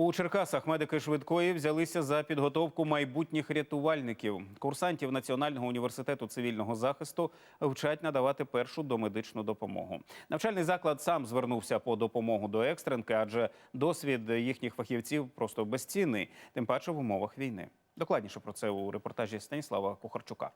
У Черкасах медики швидкої взялися за підготовку майбутніх рятувальників. Курсантів Національного університету цивільного захисту вчать надавати першу домедичну допомогу. Навчальний заклад сам звернувся по допомогу до екстренки, адже досвід їхніх фахівців просто безцінний, тим паче в умовах війни. Докладніше про це у репортажі Станіслава Кухарчука.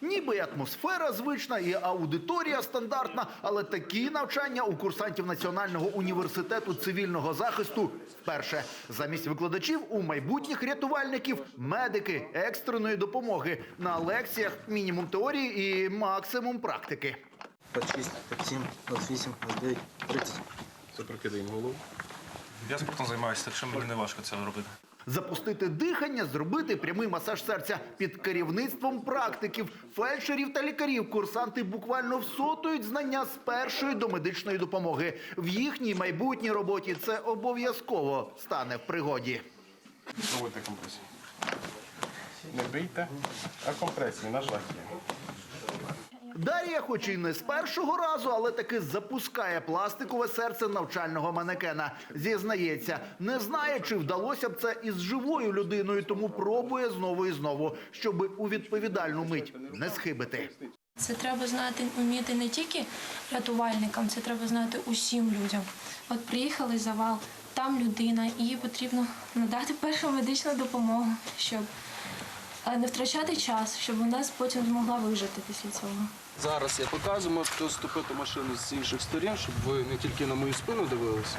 Ніби і атмосфера звична, і аудиторія стандартна, але такі навчання у курсантів Національного університету цивільного захисту вперше. Замість викладачів у майбутніх рятувальників медики екстреної допомоги. На лекціях мінімум теорії і максимум практики. По 6, по 7, 28, 29, 30. Це прокидаємо голову. Я спортом займаюся, так що мені не важко це робити. Запустити дихання, зробити прямий масаж серця під керівництвом практиків, фельдшерів та лікарів. Курсанти буквально всотують знання з першої домедичної допомоги. В їхній майбутній роботі це обов'язково стане в пригоді. Проводьте компресію. Не бийте, а компресії на жахі. Дар'я, хоч і не з першого разу, але таки запускає пластикове серце навчального манекена. Зізнається, не знає, чи вдалося б це із живою людиною, тому пробує знову і знову, щоб у відповідальну мить не схибити. Це треба знати, вміти не тільки рятувальникам, це треба знати усім людям. От приїхали завал, там людина, їй потрібно надати першу медичну допомогу, щоб не втрачати час, щоб вона потім змогла вижити після цього. Зараз я показую, можете ступити машину з інших сторін, щоб ви не тільки на мою спину дивилися.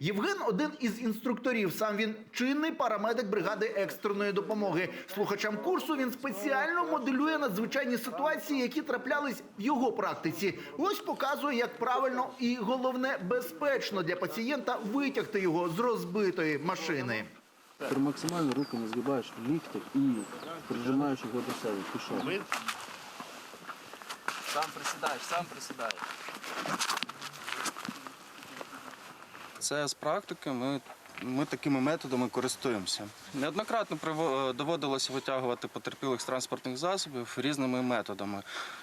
Євген один із інструкторів. Сам він чинний парамедик бригади екстреної допомоги. Слухачам курсу він спеціально моделює надзвичайні ситуації, які траплялись в його практиці. Ось показує, як правильно і головне безпечно для пацієнта витягти його з розбитої машини. Тепер максимально руки не згибаєш в і прижимаєш його до себе. Пішов. Сам присідаєш, сам присідаєш. Це з практики ми, ми такими методами користуємося. Неоднократно доводилося витягувати потерпілих з транспортних засобів різними методами.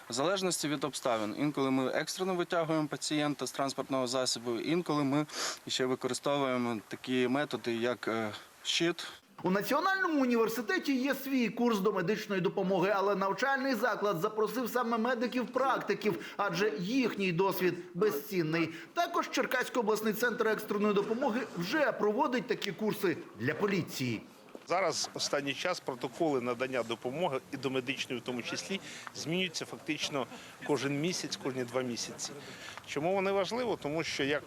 В залежності від обставин. Інколи ми екстрено витягуємо пацієнта з транспортного засобу, інколи ми ще використовуємо такі методи, як е, щит, У національному університеті є свій курс до медичної допомоги, але навчальний заклад запросив саме медиків-практиків, адже їхній досвід безцінний. Також Черкаський обласний центр екстреної допомоги вже проводить такі курси для поліції. Зараз останній час протоколи надання допомоги і до медичної, в тому числі, змінюються фактично кожен місяць, кожні два місяці. Чому вони важливо? Тому що як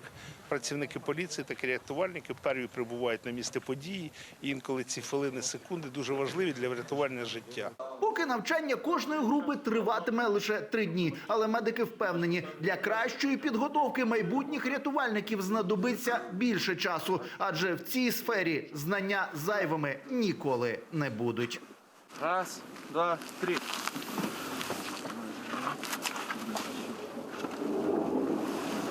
працівники поліції, так і рятувальники перві прибувають на місце події, і інколи ці хвилини, секунди дуже важливі для врятування життя. Поки навчання кожної групи триватиме лише три дні, але медики впевнені, для кращої підготовки майбутніх рятувальників знадобиться більше часу, адже в цій сфері знання зайвими ніколи не будуть. Раз, два, три.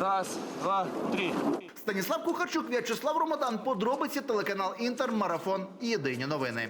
Раз, два, три. Станіслав Кухарчук, В'ячеслав Ромадан. Подробиці телеканал Інтер. Марафон. Єдині новини.